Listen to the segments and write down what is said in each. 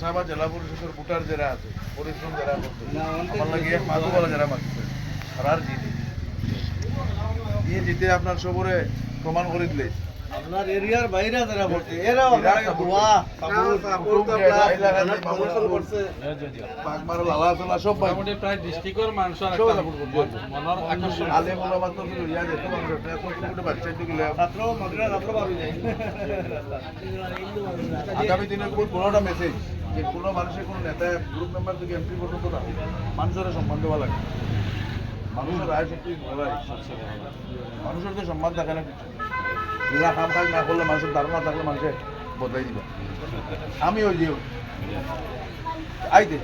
সাবা জেলা পরিষদের ভোটার যারা আছে পরিশ্রম যারা করছে আমার লাগে মাধুবালা যারা মারছে আর জিতে আপনার সবরে প্রমাণ করে দিলে। আপনার এরিয়ার বাইরে যারা ভর্তি এরাও করছে। লালা চলা সব মোটামুটি প্রায় ডিস্ট্রিক্টর মনের আকর্ষণ। আলে মাত্র ইয়া ছোট বাচ্চা ছাত্র মাদ্রাস ছাত্র পারু আগামী দিনে খুব বড় মেসেজ যে কোনো মানুষের কোনো নেতা গ্রুপ মেম্বার থেকে এমপি পর্যন্ত না। মানুষের সম্মান দেওয়া লাগে। মানুষের রায় শক্তি মানুষের তো সম্মান থাকে না কিছু নিজা কাম কাজ না করলে মানুষের ধারণা থাকলে মানুষের বদলাই দিবে। আমি ওই যে আইতে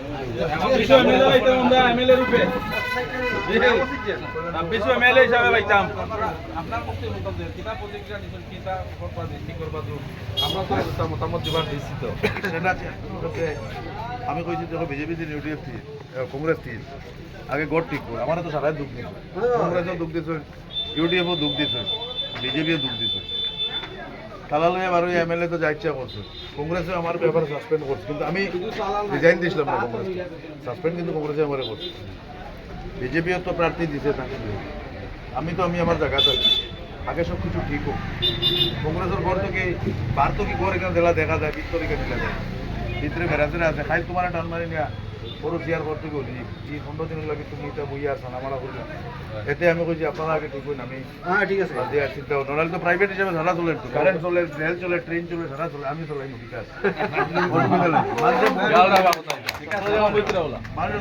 আমি কইছি দেখো বিজেপি ইউডিএফ দিন কংগ্রেস দিন আগে গড় ঠিক করে। আমার তো সারাই দুঃখ দিচ্ছে কংগ্রেসও দুঃখ দিচ্ছে ইউডিএফও দুঃখ দিচ্ছে বিজেপিও দুঃখ দিচ্ছে তালালয়ে বারো এমএলএ তো যা ইচ্ছা করছে। কংগ্রেসে আমার ব্যাপারে সাসপেন্ড করছে। কিন্তু আমি রিজাইন দিয়েছিলাম না কংগ্রেস সাসপেন্ড কিন্তু কংগ্রেসে আমার করছে। বিজেপিও তো প্রার্থী দিছে তাকে আমি তো, আমি আমার জায়গাতে আছি। আগে সব কিছু ঠিক হোক। কংগ্রেসের ঘর থেকে বার তো কি ঘর এখানে দিলা দেখা যায়, ভিতরে এখানে দিলা যায়। ভিতরে বেড়াতে আছে। খাই তোমার টান মারি নিয়া বড় চেয়ার ঘর থেকে উঠি। এই পনেরো দিন লাগে তুমি এটা বইয়া আসান আমার বললাম এতে আমি কইছি আপনারা আগে ঠিক আমি হ্যাঁ ঠিক আছে। আর চিন্তা নাহলে তো প্রাইভেট হিসেবে সারা চলে কারেন্ট চলে রেল চলে ট্রেন চলে সারা চলে আমি চলাই নি বিকাশ। মানুষ